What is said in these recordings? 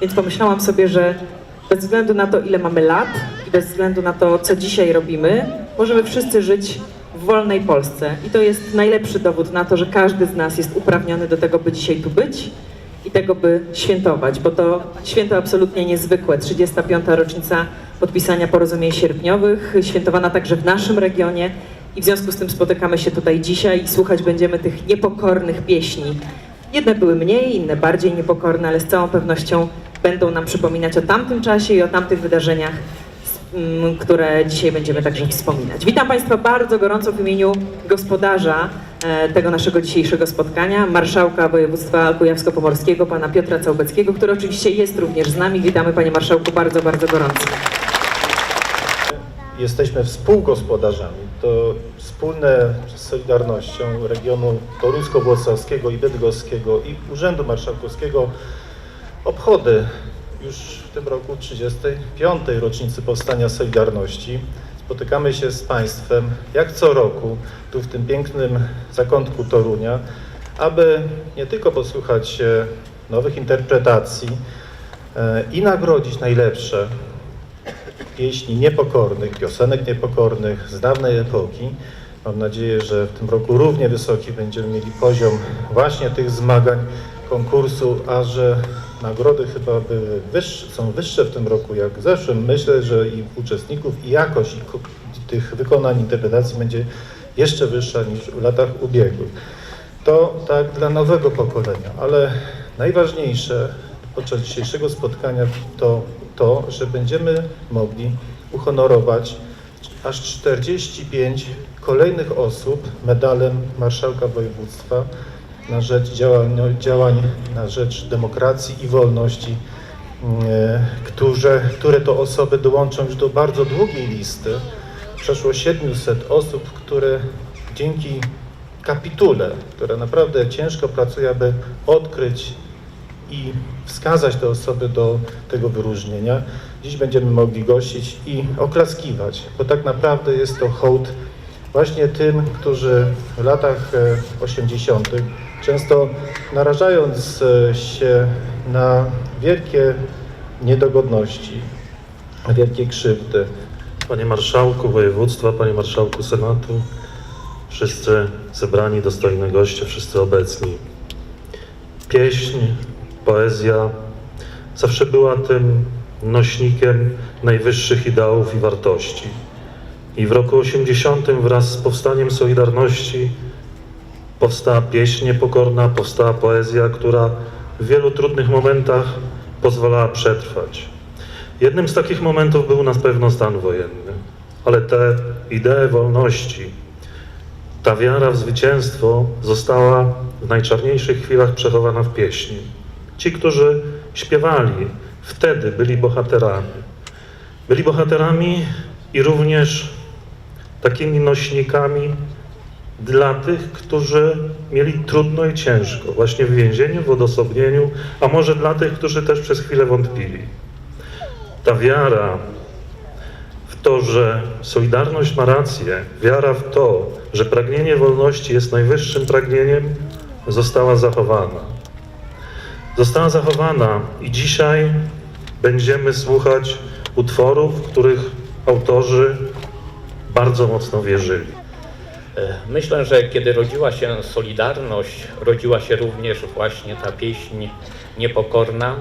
Więc pomyślałam sobie, że bez względu na to, ile mamy lat i bez względu na to, co dzisiaj robimy, możemy wszyscy żyć w wolnej Polsce. I to jest najlepszy dowód na to, że każdy z nas jest uprawniony do tego, by dzisiaj tu być i tego, by świętować, bo to święto absolutnie niezwykłe. 35. rocznica podpisania porozumień sierpniowych, świętowana także w naszym regionie i w związku z tym spotykamy się tutaj dzisiaj i słuchać będziemy tych niepokornych pieśni. Jedne były mniej, inne bardziej niepokorne, ale z całą pewnością będą nam przypominać o tamtym czasie i o tamtych wydarzeniach, s- m, które dzisiaj będziemy także wspominać. Witam Państwa bardzo gorąco w imieniu gospodarza e, tego naszego dzisiejszego spotkania, marszałka województwa kujawsko-pomorskiego, pana Piotra Całbeckiego, który oczywiście jest również z nami. Witamy Panie Marszałku bardzo, bardzo gorąco. Jesteśmy współgospodarzami. To wspólne z Solidarnością regionu toruńsko-włocławskiego i bydgoskiego i Urzędu Marszałkowskiego obchody już w tym roku 35. rocznicy powstania Solidarności. Spotykamy się z Państwem jak co roku tu w tym pięknym zakątku Torunia, aby nie tylko posłuchać nowych interpretacji e, i nagrodzić najlepsze pieśni niepokornych, piosenek niepokornych z dawnej epoki. Mam nadzieję, że w tym roku równie wysoki będziemy mieli poziom właśnie tych zmagań, konkursu, a że nagrody chyba były wyższe, są wyższe w tym roku jak w zeszłym. Myślę, że i uczestników, i jakość i tych wykonań interpretacji będzie jeszcze wyższa niż w latach ubiegłych. To tak dla nowego pokolenia, ale najważniejsze podczas dzisiejszego spotkania to to, że będziemy mogli uhonorować aż 45 kolejnych osób medalem Marszałka Województwa na rzecz działań, działań na rzecz demokracji i wolności, e, które, które to osoby dołączą już do bardzo długiej listy. Przeszło 700 osób, które dzięki kapitule, która naprawdę ciężko pracuje, aby odkryć i wskazać te osoby do tego wyróżnienia. Dziś będziemy mogli gościć i oklaskiwać, bo tak naprawdę jest to hołd właśnie tym, którzy w latach e, 80. często narażając e, się na wielkie niedogodności, na wielkie krzywdy, Panie Marszałku Województwa, Panie Marszałku Senatu, wszyscy zebrani, dostojni goście, wszyscy obecni. Pieśń, poezja zawsze była tym nośnikiem najwyższych ideałów i wartości. I w roku 80 wraz z powstaniem Solidarności powstała pieśń niepokorna, powstała poezja, która w wielu trudnych momentach pozwalała przetrwać. Jednym z takich momentów był na pewno stan wojenny, ale te idee wolności, ta wiara w zwycięstwo została w najczarniejszych chwilach przechowana w pieśni. Ci, którzy śpiewali, wtedy byli bohaterami. Byli bohaterami i również takimi nośnikami dla tych, którzy mieli trudno i ciężko, właśnie w więzieniu, w odosobnieniu, a może dla tych, którzy też przez chwilę wątpili ta wiara w to, że Solidarność ma rację, wiara w to, że pragnienie wolności jest najwyższym pragnieniem, została zachowana. Została zachowana i dzisiaj będziemy słuchać utworów, których autorzy bardzo mocno wierzyli. E, Myślę, że kiedy rodziła się Solidarność, rodziła się również właśnie ta pieśń niepokorna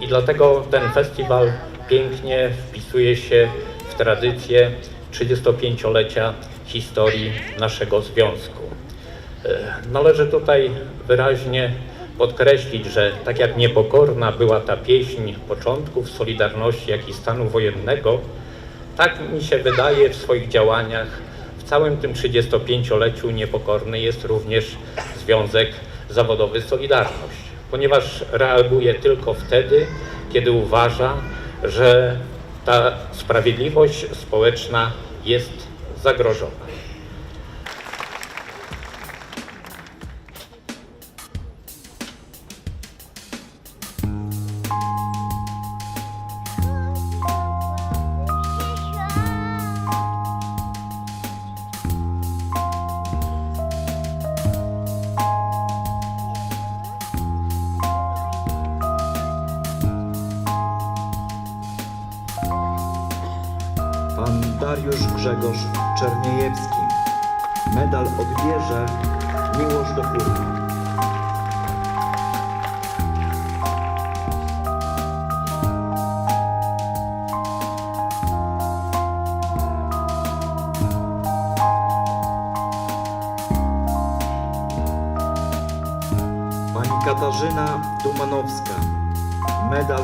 i dlatego ten festiwal pięknie wpisuje się w tradycję 35-lecia historii naszego związku. E, Należy tutaj wyraźnie podkreślić, że tak jak niepokorna była ta pieśń początków Solidarności, jak i stanu wojennego, tak mi się wydaje w swoich działaniach w całym tym 35-leciu niepokorny jest również Związek Zawodowy Solidarność, ponieważ reaguje tylko wtedy, kiedy uważa, że ta sprawiedliwość społeczna jest zagrożona.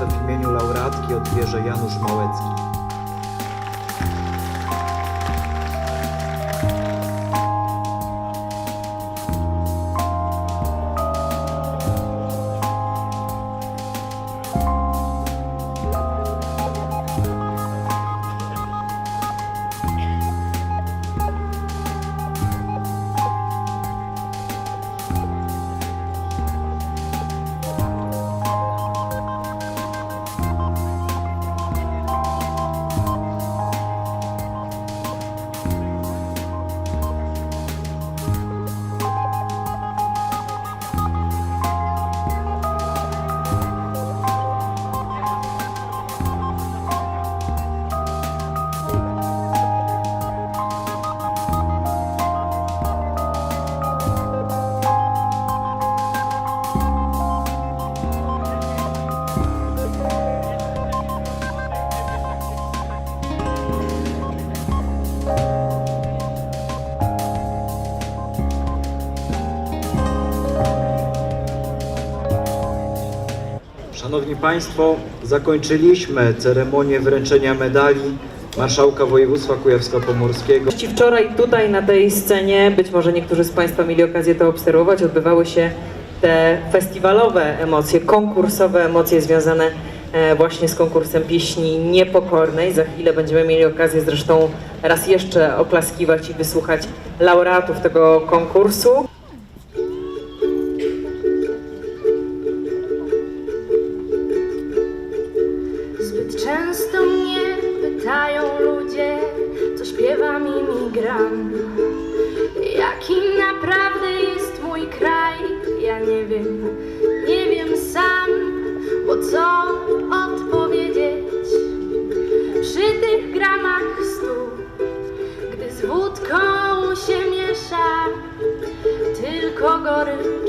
W imieniu laureatki odbierze Janusz Małecki. Państwo, zakończyliśmy ceremonię wręczenia medali Marszałka Województwa Kujawsko-Pomorskiego. Wczoraj tutaj na tej scenie, być może niektórzy z Państwa mieli okazję to obserwować, odbywały się te festiwalowe emocje, konkursowe emocje związane e, właśnie z konkursem pieśni niepokornej. Za chwilę będziemy mieli okazję zresztą raz jeszcze oklaskiwać i wysłuchać laureatów tego konkursu. Co śpiewam i mi gram. Jaki naprawdę jest mój kraj? Ja nie wiem, nie wiem sam, bo co odpowiedzieć przy tych gramach stu, gdy z wódką się miesza tylko gorycz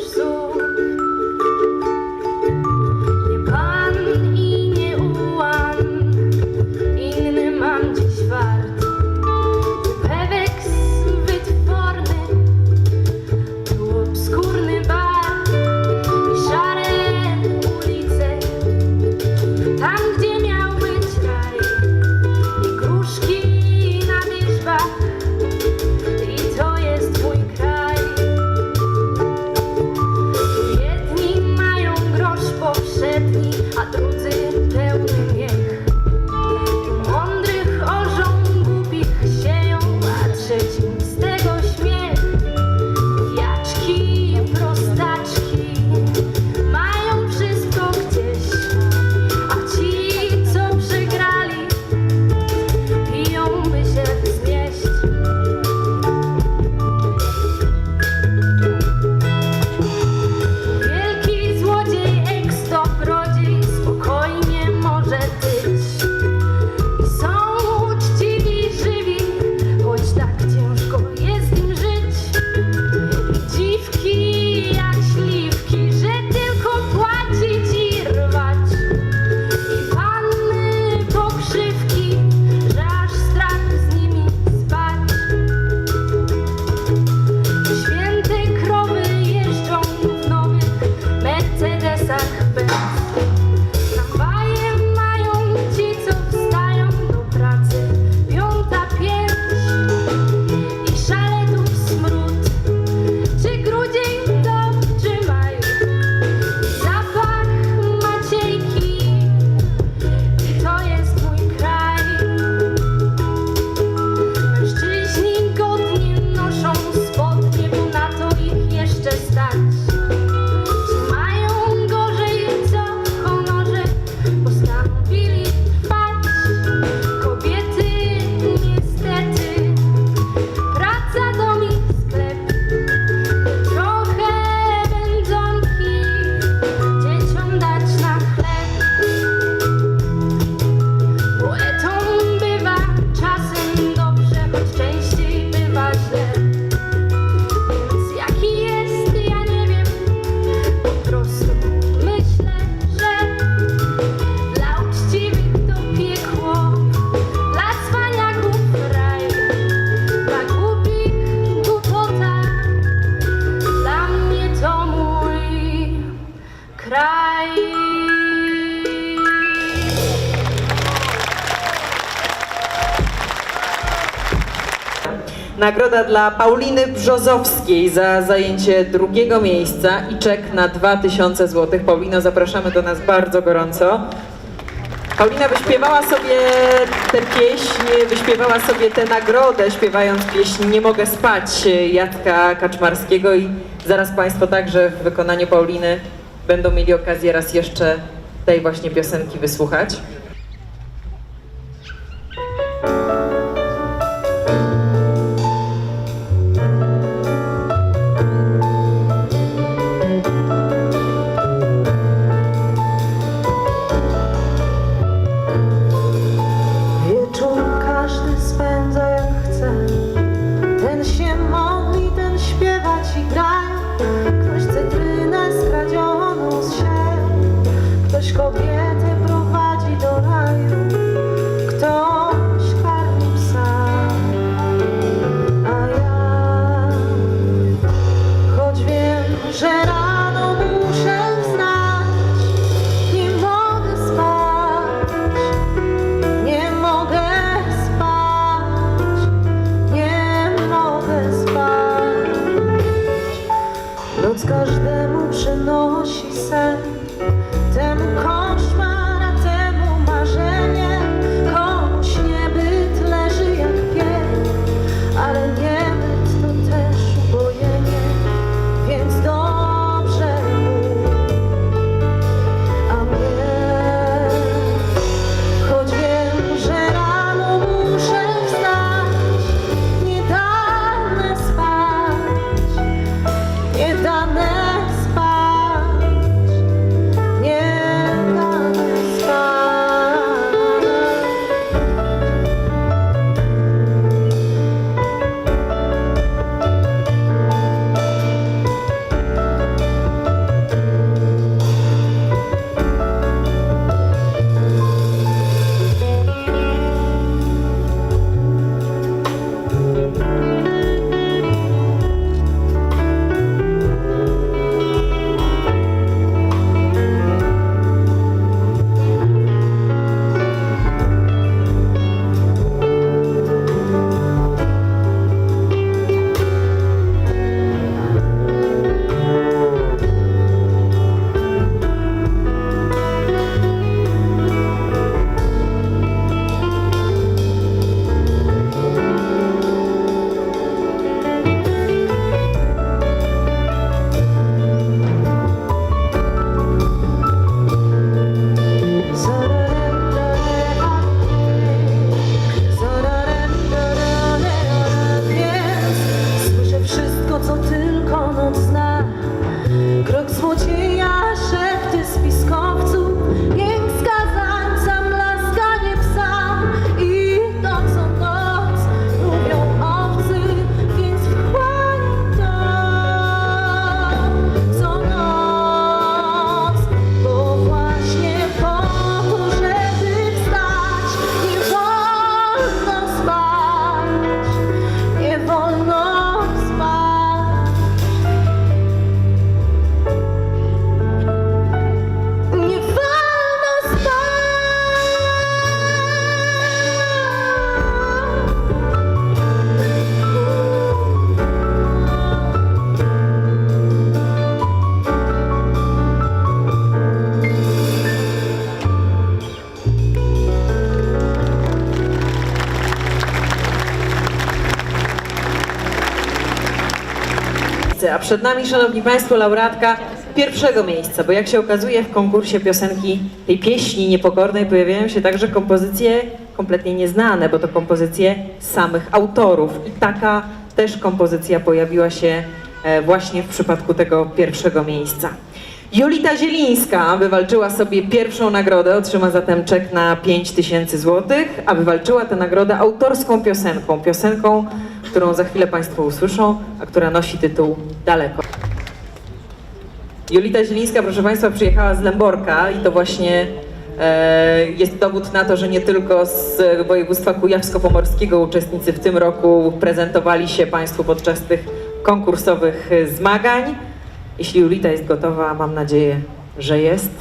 Nagroda dla Pauliny Brzozowskiej za zajęcie drugiego miejsca i czek na 2000 zł. Paulino, zapraszamy do nas bardzo gorąco. Paulina wyśpiewała sobie tę pieśń, wyśpiewała sobie tę nagrodę, śpiewając pieśń Nie mogę spać Jacka Kaczmarskiego i zaraz Państwo także w wykonaniu Pauliny będą mieli okazję raz jeszcze tej właśnie piosenki wysłuchać. 山 przed nami, Szanowni Państwo, laureatka pierwszego miejsca, bo jak się okazuje w konkursie piosenki tej pieśni niepokornej pojawiają się także kompozycje kompletnie nieznane, bo to kompozycje samych autorów. I taka też kompozycja pojawiła się e, właśnie w przypadku tego pierwszego miejsca. Julita Zielińska wywalczyła sobie pierwszą nagrodę, otrzyma zatem czek na 5000 zł, a wywalczyła tę nagrodę autorską piosenką, piosenką, którą za chwilę Państwo usłyszą, a która nosi tytuł Daleko. Julita Zielińska, proszę Państwa, przyjechała z Lęborka i to właśnie e, jest dowód na to, że nie tylko z województwa kujawsko-pomorskiego uczestnicy w tym roku prezentowali się Państwu podczas tych konkursowych zmagań. Jeśli Julita jest gotowa, mam nadzieję, że jest,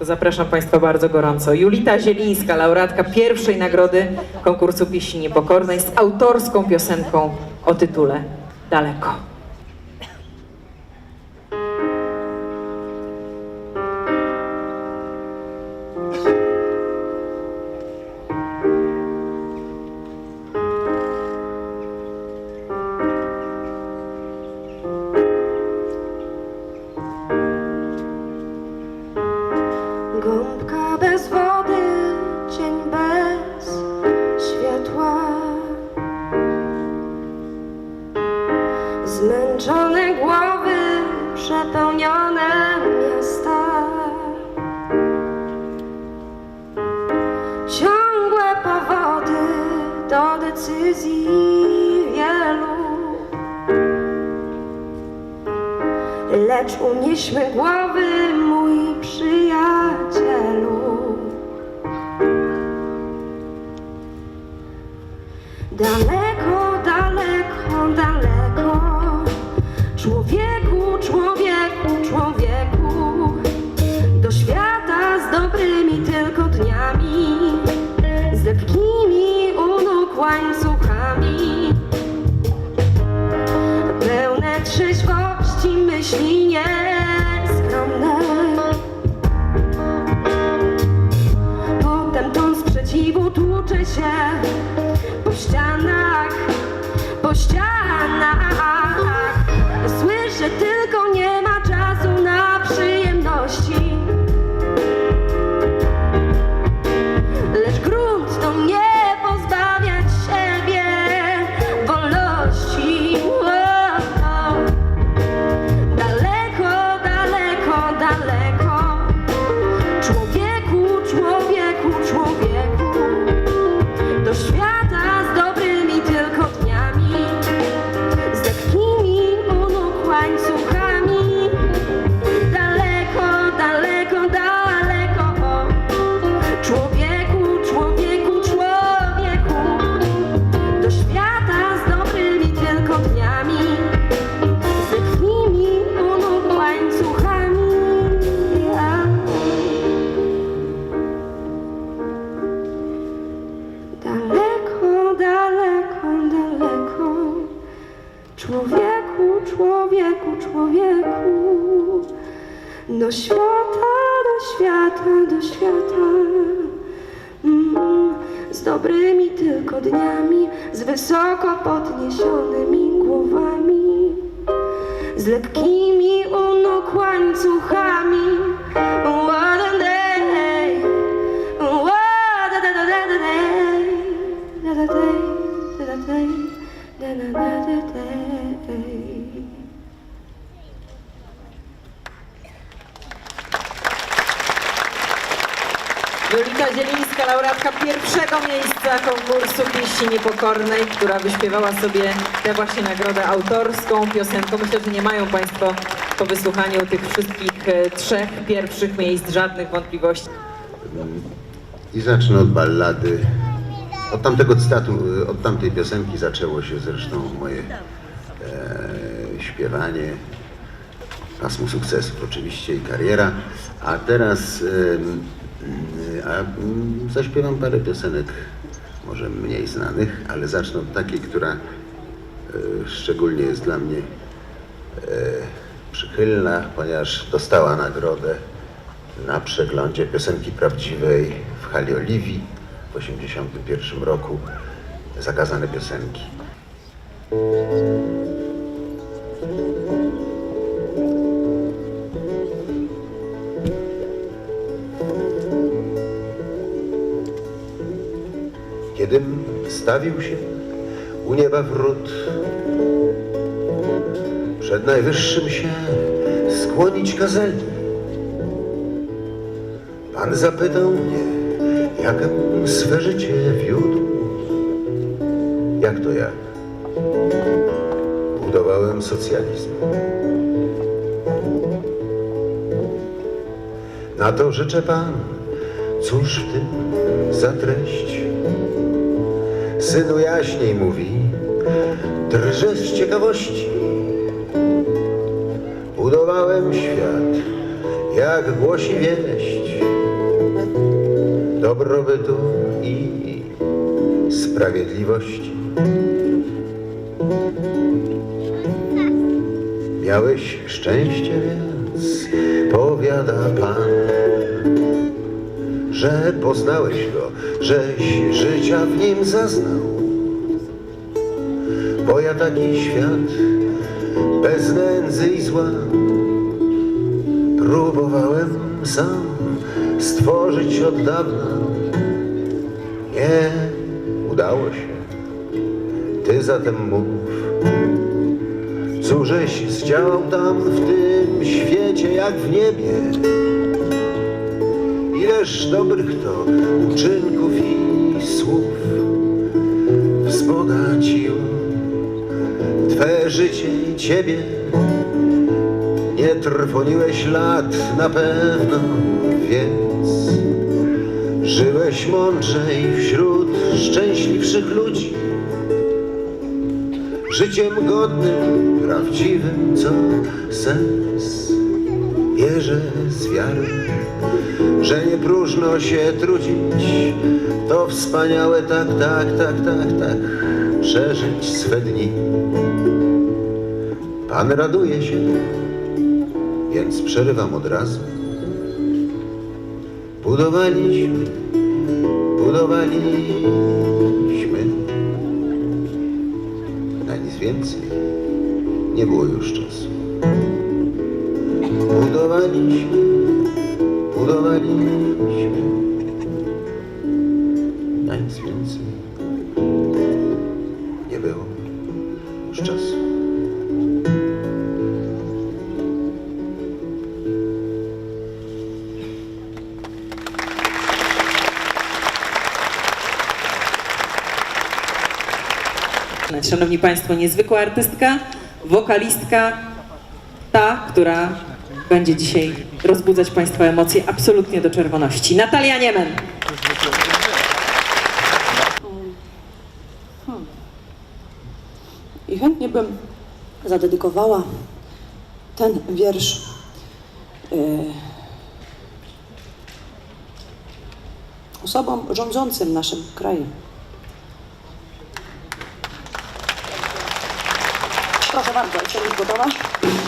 zapraszam Państwa bardzo gorąco. Julita Zielińska, laureatka pierwszej nagrody konkursu pieśni niepokornej z autorską piosenką o tytule Daleko. Daleko, daleko, daleko. Człowieku, człowieku, człowieku. Do świata z dobrymi tylko dniami. Z lekkimi u nóg łańcuchami pełne trzeźwości myśli nieskromne. Potem ton sprzeciwu tłucze się z laureatka pierwszego miejsca konkursu Pieści Niepokornej, która wyśpiewała sobie tę właśnie nagrodę autorską piosenką. Myślę, że nie mają Państwo po wysłuchaniu tych wszystkich e, trzech pierwszych miejsc żadnych wątpliwości. I zacznę od ballady. Od tamtego cytatu, od tamtej piosenki zaczęło się zresztą moje e, śpiewanie, pasmo sukcesów oczywiście i kariera. A teraz em, a, mm, zaśpiewam parę piosenek, może mniej znanych, ale zacznę od takiej, która e, szczególnie jest dla mnie e, przychylna, ponieważ dostała nagrodę na przeglądzie piosenki prawdziwej w hali Oliwii w 1981 roku. Zakazane piosenki. Kiedym stawił się u nieba wrót, przed najwyższym się skłonić kazali. Pan zapytał mnie, jakem swe życie wiódł. Jak to jak? Budowałem socjalizm. Na to życzę Pan, cóż w tym za treść? Synu jaśniej mówi, drżę z ciekawości. Budowałem świat, jak głosi wieść, dobrobytu i sprawiedliwości. Miałeś szczęście, więc powiada Pan, że poznałeś go, żeś życia w nim zaznał. Bo ja taki świat bez nędzy i zła próbowałem sam stworzyć od dawna. Nie udało się. Ty zatem mów, cóżeś zdziałał tam w tym świecie jak w niebie. Ileż dobrych to uczynków i słów wzbogaciło Twe życie i Ciebie. Nie trwoniłeś lat na pewno, więc żyłeś mądrzej wśród szczęśliwszych ludzi. Życiem godnym, prawdziwym, co sens. Wierzę z wiary, że nie próżno się trudzić. To wspaniałe, tak, tak, tak, tak, tak, przeżyć swe dni. Pan raduje się, więc przerywam od razu. Budowaliśmy, budowaliśmy. Na nic więcej nie było już czasu. Szanowni Państwo, niezwykła artystka, wokalistka, ta, która będzie dzisiaj rozbudzać Państwa emocje absolutnie do czerwoności. Natalia Niemen. I chętnie bym zadedykowała ten wiersz y, osobom rządzącym naszym krajem. Proszę bardzo, jestem już